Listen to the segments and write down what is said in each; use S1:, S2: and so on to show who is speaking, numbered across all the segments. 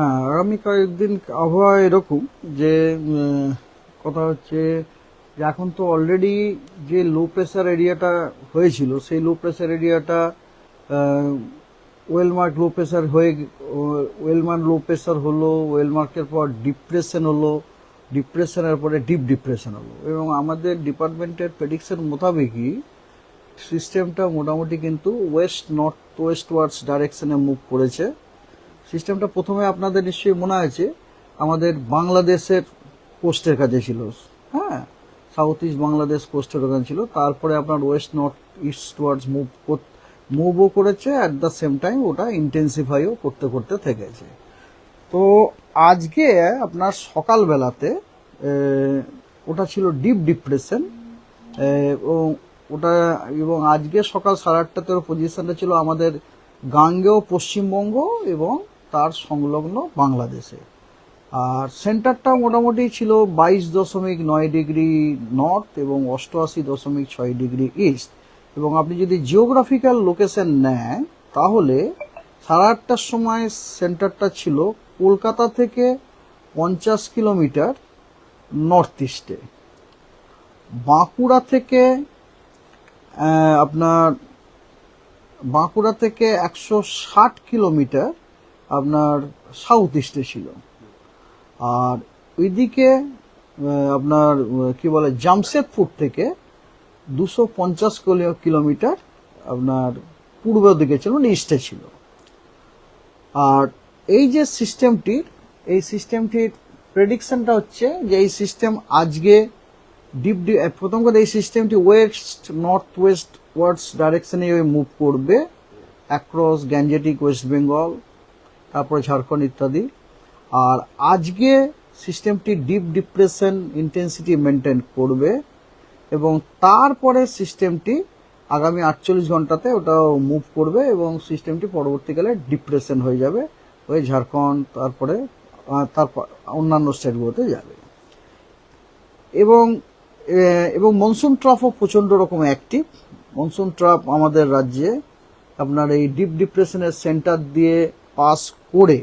S1: হ্যাঁ আগামী কয়েকদিন আবহাওয়া এরকম যে কথা হচ্ছে এখন তো অলরেডি যে লো প্রেসার এরিয়াটা হয়েছিল, সেই লো প্রেসার এরিয়াটা ওয়েলমার্ক লো প্রেসার হয়ে ওয়েলমার্ক লো প্রেসার হলো ওয়েলমার্কের পর ডিপ্রেশন হলো ডিপ্রেশনের পরে ডিপ ডিপ্রেশন হলো। এবং আমাদের ডিপার্টমেন্টের প্রেডিকশন মোতাবেকই সিস্টেমটা মোটামুটি কিন্তু ওয়েস্ট নর্থ ওয়েস্ট ওয়ার্ডস ডাইরেকশনে মুভ করেছে। সিস্টেমটা প্রথমে আপনাদের নিশ্চয়ই মনে আছে, আমাদের বাংলাদেশের কোস্টের কাছে ছিল। হ্যাঁ সাউথ ইস্ট বাংলাদেশ কোস্টের ওখানে ছিল। তারপরে আপনার west north eastwards move মুভও করেছে অ্যাট দ্য সেম টাইম ওটা ইন্টেন্সিফাইও করতে করতে থেকেছে। তো আজকে আপনার সকালবেলাতে ওটা ছিল ডিপ ডিপ্রেশন ওটা, এবং আজকে সকাল সাড়ে আটটাতে পজিশনটা ছিল আমাদের গাঙ্গেয় পশ্চিমবঙ্গ এবং তার সংলগ্ন বাংলাদেশে। আর সেন্টারটা মোটামুটি ছিল বাইশ দশমিক নয় ডিগ্রি নর্থ এবং অষ্টআশি দশমিক ছয় ডিগ্রি ইস্ট। এবং আপনি যদি জিওগ্রাফিক্যাল লোকেশন নেন, তাহলে সাড়ে আটটার সময় সেন্টারটা ছিল কলকাতা থেকে পঞ্চাশ কিলোমিটার নর্থ ইস্টে। বাঁকুড়া থেকে আপনার বাঁকুড়া থেকে একশো ষাট কিলোমিটার আপনার সাউথ ইস্টে ছিল। আর ওইদিকে আপনার কি বলে, জামশেদপুর থেকে দুশো পঞ্চাশ কিলোমিটার আপনার পূর্ব দিকে ছিল মানে ইস্টে ছিল। আর এই যে সিস্টেমটির এই সিস্টেমটির প্রেডিকশনটা হচ্ছে যে এই সিস্টেম আজকে ডিপ প্রথম কথা, এই সিস্টেমটি ওয়েস্ট নর্থ ওয়েস্ট ওয়ার্ডস ডাইরেকশনে মুভ করবে অ্যাক্রস গ্যাঞ্জেটিক ওয়েস্ট বেঙ্গল তারপরে ঝাড়খণ্ড ইত্যাদি। আর আজকে সিস্টেমটি ডিপ ডিপ্রেশন ইন্টেন্সিটি মেনটেন করবে এবং তারপরে সিস্টেমটি আগামী আটচল্লিশ ঘন্টাতে ওটা মুভ করবে এবং সিস্টেমটি পরবর্তীকালে ডিপ্রেশন হয়ে যাবে, হয়ে ঝাড়খণ্ড, তারপরে তারপর অন্যান্য স্টেটগুলোতে যাবে। এবং এবং মনসুন ট্রাফও প্রচণ্ড রকম অ্যাক্টিভ মনসুন ট্রাফ আমাদের রাজ্যে আপনার এই ডিপ ডিপ্রেশনের সেন্টার দিয়ে পাস করে,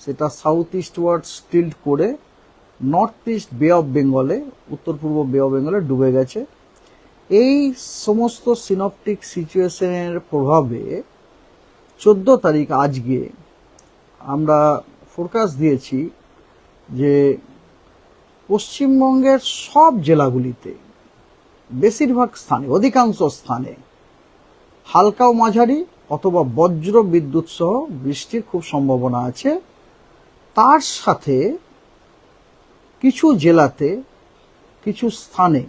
S1: সেটা সাউথ ইস্ট ওয়ার্ড স্টিল্ড করে নর্থ ইস্ট বে অফ বেঙ্গলে উত্তর পূর্ব বে অফ বেঙ্গলে ডুবে গেছে। এই সমস্ত সিনপটিক সিচুয়েশনের প্রভাবে চোদ্দ তারিখ আজকে আমরা ফোরকাস্ট দিয়েছি যে পশ্চিমবঙ্গের সব জেলাগুলিতে বেশিরভাগ স্থানে, অধিকাংশ স্থানে হালকা ও মাঝারি অথবা বজ্র বিদ্যুৎ সহ বৃষ্টির খুব সম্ভাবনা আছে। তার সাথে কিছু জেলাতে, কিছু স্থানে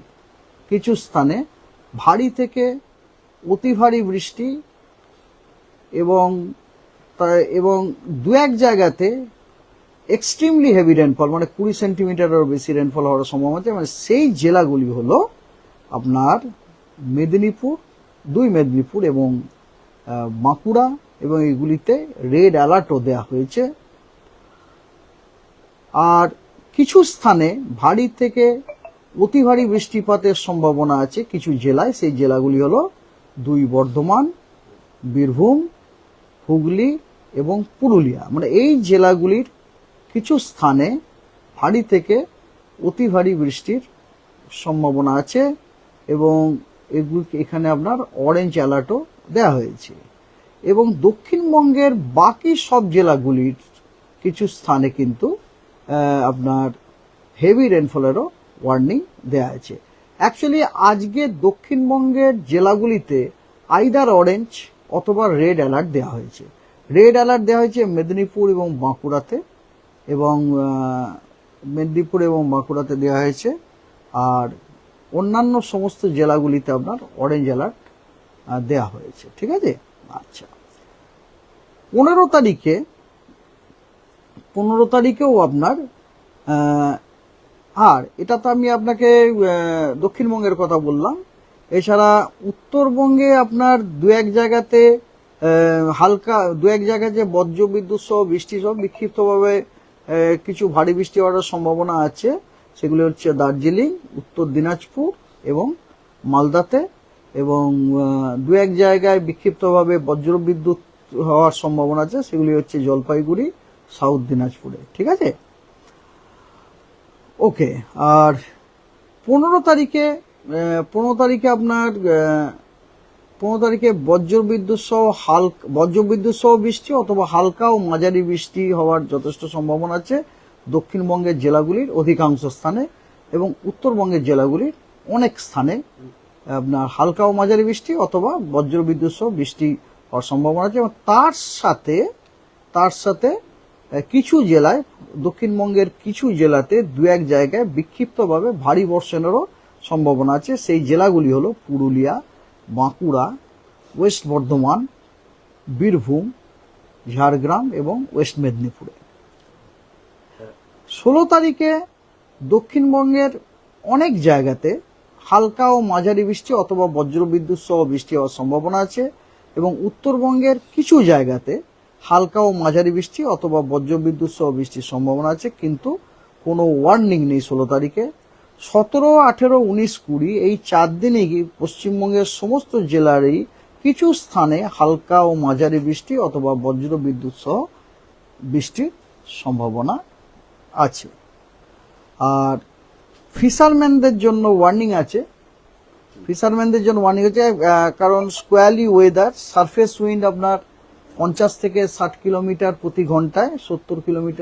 S1: কিছু স্থানে ভারী থেকে অতি ভারী বৃষ্টি এবং এবং দু এক জায়গাতে এক্সট্রিমলি হেভি রেনফল মানে কুড়ি সেন্টিমিটারেরও বেশি রেনফল হওয়ার সম্ভাবনা আছে। মানে সেই জেলাগুলি হলো আপনার মেদিনীপুর, দুই মেদিনীপুর এবং বাঁকুড়া এবং এগুলিতে রেড অ্যালার্টও দেওয়া হয়েছে। আর কিছু স্থানে ভারী থেকে অতি ভারী বৃষ্টিপাতের সম্ভাবনা আছে কিছু জেলায়। সেই জেলাগুলি হলো দুই বর্ধমান, বীরভূম, হুগলি এবং পুরুলিয়া। মানে এই জেলাগুলির কিছু স্থানে ভারী থেকে অতি ভারী বৃষ্টির সম্ভাবনা আছে এবং এগুলি এখানে আপনার অরেঞ্জ অ্যালার্টও দেওয়া হয়েছে। এবং দক্ষিণবঙ্গের বাকি সব জেলাগুলির কিছু স্থানে কিন্তু আপনার হেভি রেনফলেরও ওয়ার্নিং দেওয়া আছে। অ্যাকচুয়ালি আজকে দক্ষিণবঙ্গের জেলাগুলিতে আইদার অরেঞ্জ অথবা রেড অ্যালার্ট দেওয়া হয়েছে। রেড অ্যালার্ট দেওয়া হয়েছে মেদিনীপুর এবং বাঁকুড়াতে এবং মেদিনীপুর এবং বাঁকুড়াতে দেওয়া হয়েছে। আর অন্যান্য সমস্ত জেলাগুলিতে আপনার অরেঞ্জ অ্যালার্ট দেওয়া হয়েছে। ঠিক আছে? আচ্ছা। পনেরো তারিখে, পনেরো তারিখেও আপনার আর এটা তো আমি আপনাকে দক্ষিণবঙ্গের কথা বললাম। এছাড়া উত্তরবঙ্গে আপনার দু এক জায়গাতে হালকা, দু এক জায়গায় যে বজ্র বিদ্যুৎ সহ বৃষ্টি সহ বিক্ষিপ্তভাবে কিছু ভারী বৃষ্টি হওয়ার সম্ভাবনা আছে, সেগুলি হচ্ছে দার্জিলিং, উত্তর দিনাজপুর এবং মালদাতে। এবং দু এক জায়গায় বিক্ষিপ্তভাবে বজ্র বিদ্যুৎ হওয়ার সম্ভাবনা আছে, সেগুলি হচ্ছে জলপাইগুড়ি, সাউথ দিনাজপুরে। ঠিক আছে? ওকে, আর পনেরো তারিখে পনেরো তারিখে আপনার পনেরো তারিখে বজ্রবিদ্যুৎ সহ হালকা, বজ্রবিদ্যুৎ সহ বৃষ্টি অথবা হালকা ও মাঝারি বৃষ্টি হওয়ার যথেষ্ট সম্ভাবনা আছে দক্ষিণবঙ্গের জেলাগুলির অধিকাংশ স্থানে এবং উত্তরবঙ্গের জেলাগুলির অনেক স্থানে। আপনার হালকা ও মাঝারি বৃষ্টি অথবা বজ্রবিদ্যুৎ সহ বৃষ্টি হওয়ার সম্ভাবনা আছে এবং তার সাথে তার সাথে কিছু জেলায়, দক্ষিণবঙ্গের কিছু জেলাতে দু এক জায়গায় বিক্ষিপ্তভাবে ভারী বর্ষণেরও সম্ভাবনা আছে। সেই জেলাগুলি হলো পুরুলিয়া, বাঁকুড়া, ওয়েস্ট বর্ধমান, বীরভূম, ঝাড়গ্রাম এবং ওয়েস্ট মেদিনীপুরে। ষোলো তারিখে দক্ষিণবঙ্গের অনেক জায়গাতে হালকা ও মাঝারি বৃষ্টি অথবা বজ্রবিদ্যুৎ সহ বৃষ্টি হওয়ার সম্ভাবনা আছে এবং উত্তরবঙ্গের কিছু জায়গাতে হালকা ও মাঝারি বৃষ্টি অথবা বজ্রবিদ্যুৎ সহ বৃষ্টির সম্ভাবনা আছে, কিন্তু কোনো ওয়ার্নিং নেই ষোলো তারিখে। সতেরো, আঠেরো, উনিশ, কুড়ি, এই চার দিনে পশ্চিমবঙ্গের সমস্ত জেলারই কিছু স্থানে হালকা ও মাঝারি বৃষ্টি অথবা বজ্রবিদ্যুৎ সহ বৃষ্টির সম্ভাবনা আছে। আর ফিশারম্যানদের জন্য ওয়ার্নিং আছে। ফিশারম্যানদের জন্য ওয়ার্নিং আহ, কারণ স্কোয়ালি ওয়েদার সারফেস উইন্ড আপনার পঞ্চাশ থেকে ষাট কিলোমিটার প্রতি ঘন্টায় সত্তর কিলোমিটার